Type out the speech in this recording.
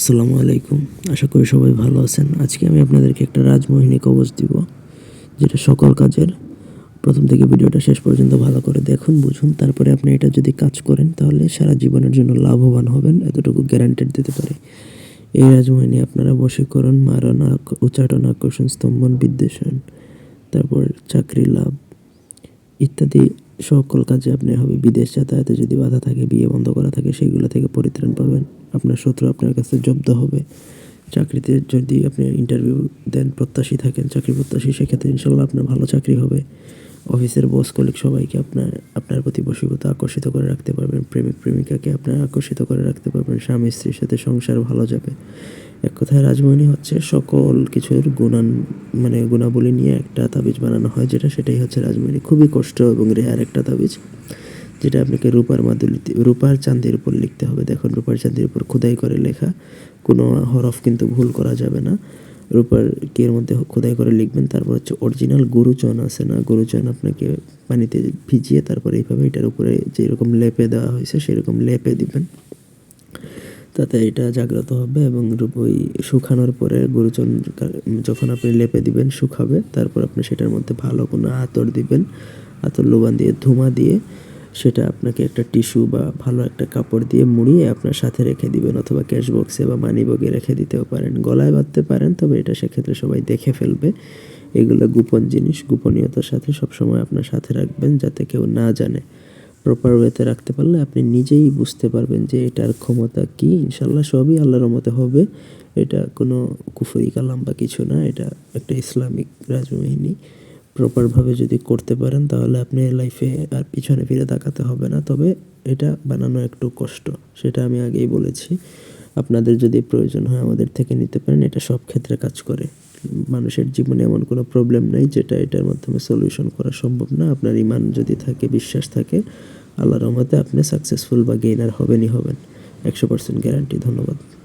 আসসালামু আলাইকুম। আশা করি সবাই ভালো আছেন। আজকে আমি আপনাদেরকে একটা রাজমোহিনী কবচ দিব, যেটা সকল কাজের প্রথম থেকে ভিডিওটা শেষ পর্যন্ত ভালো করে দেখুন, বুঝুন। তারপরে আপনি এটা যদি কাজ করেন, তাহলে সারা জীবনের জন্য লাভবান হবেন, এতটুকু গ্যারান্টেড দিতে পারি। এই রাজমোহিনী আপনারা বশীকরণ মারণ উচ্চাটন আকর্ষণ, স্তম্ভন, বিদ্বেষণ, তারপর চাকরি, লাভ ইত্যাদি সকল কাজে আপনি হবে। বিদেশ যাতায়াতে যদি বাধা থাকে, বিয়ে বন্ধ করা থাকে, সেগুলো থেকে পরিত্রাণ পাবেন। আপনার শত্রু আপনার কাছে জব্দ হবে। চাকরিতে যদি আপনি ইন্টারভিউ দেন, প্রত্যাশী থাকেন, চাকরি প্রত্যাশী, সেক্ষেত্রে ইনশাল্লাহ আপনার ভালো চাকরি হবে। অফিসের বস কলিগ সবাইকে আপনার আপনার প্রতি বশীভূত আকর্ষিত করে রাখতে পারবেন, প্রেমিক প্রেমিকাকে আপনার আকর্ষিত করে রাখতে পারবেন, স্বামী স্ত্রীর সাথে সংসার ভালো যাবে। এক কথায় রাজমণি হচ্ছে সকল কিছুর গুণান মানে গুণাবলী নিয়ে একটা তাবিজ বানানো হয়, যেটা সেটাই হচ্ছে রাজমণি খুবই কষ্ট এবং রেয়ার একটা তাবিজ। যেটা আপনাকে রূপার মাদুলিতে রূপার চাঁদের উপর লিখতে হবে। দেখুন, রূপার চাঁদের উপর খোদাই করে লেখা। কোনো হরফ কিন্তু ভুল করা যাবে না। রূপার কের মধ্যে খোদাই করে লিখবেন? তারপর হচ্ছে অরিজিনাল গরুচন আছে না? গরুচন আপনাকে পানিতে ভিজিয়ে তারপর এইভাবে এটার উপরে যেরকম লেপে দেওয়া হয়েছে, সেরকম লেপে দিবেন। তাতে এটা জাগ্রত হবে এবং ওই শুকানোর পরে গরুচন যখন আপনি লেপে দিবেন, শুকাবে, তারপর আপনি সেটার মধ্যে ভালো কোনো আতর দিবেন। আতর লোবান দিয়ে, ধুমা দিয়ে সেটা আপনাকে একটা টিস্যু বা ভালো একটা কাপড় দিয়ে মুড়িয়ে আপনার সাথে রেখে দিবেন অথবা ক্যাশ বক্সে বা মানি বগে রেখে দিতেও পারেন। গলায় বাঁধতে পারেন, তবে এটা সেক্ষেত্রে সবাই দেখে ফেলবে। এগুলো গোপন জিনিস, গোপনীয়তার সাথে সবসময় আপনার সাথে রাখবেন যাতে কেউ না জানে। প্রপার ওয়েতে রাখতে পারলে আপনি নিজেই বুঝতে পারবেন যে এটার ক্ষমতা কি। ইনশাল্লাহ সবই আল্লাহর মতে হবে। এটা কোনো কুফরি কালাম বা কিছু না, এটা একটা ইসলামিক রাজবাহিনী প্রপারভাবে যদি করতে পারেন, তাহলে আপনি লাইফে আর পিছনে ফিরে তাকাতে হবে না। তবে এটা বানানো একটু কষ্ট, সেটা আমি আগেই বলেছি। আপনাদের যদি প্রয়োজন হয় আমাদের থেকে নিতে পারেন, এটা সব ক্ষেত্রে কাজ করে। মানুষের জীবনে এমন কোনো প্রবলেম নেই, যেটা এটার মাধ্যমে সলিউশন করা সম্ভব না। আপনার ইমান যদি থাকে, বিশ্বাস থাকে, আল্লাহর রহমতে আপনি সাকসেসফুল বা গেইনার হবেনই হবেন। একশো পার্সেন্ট গ্যারান্টি ধন্যবাদ।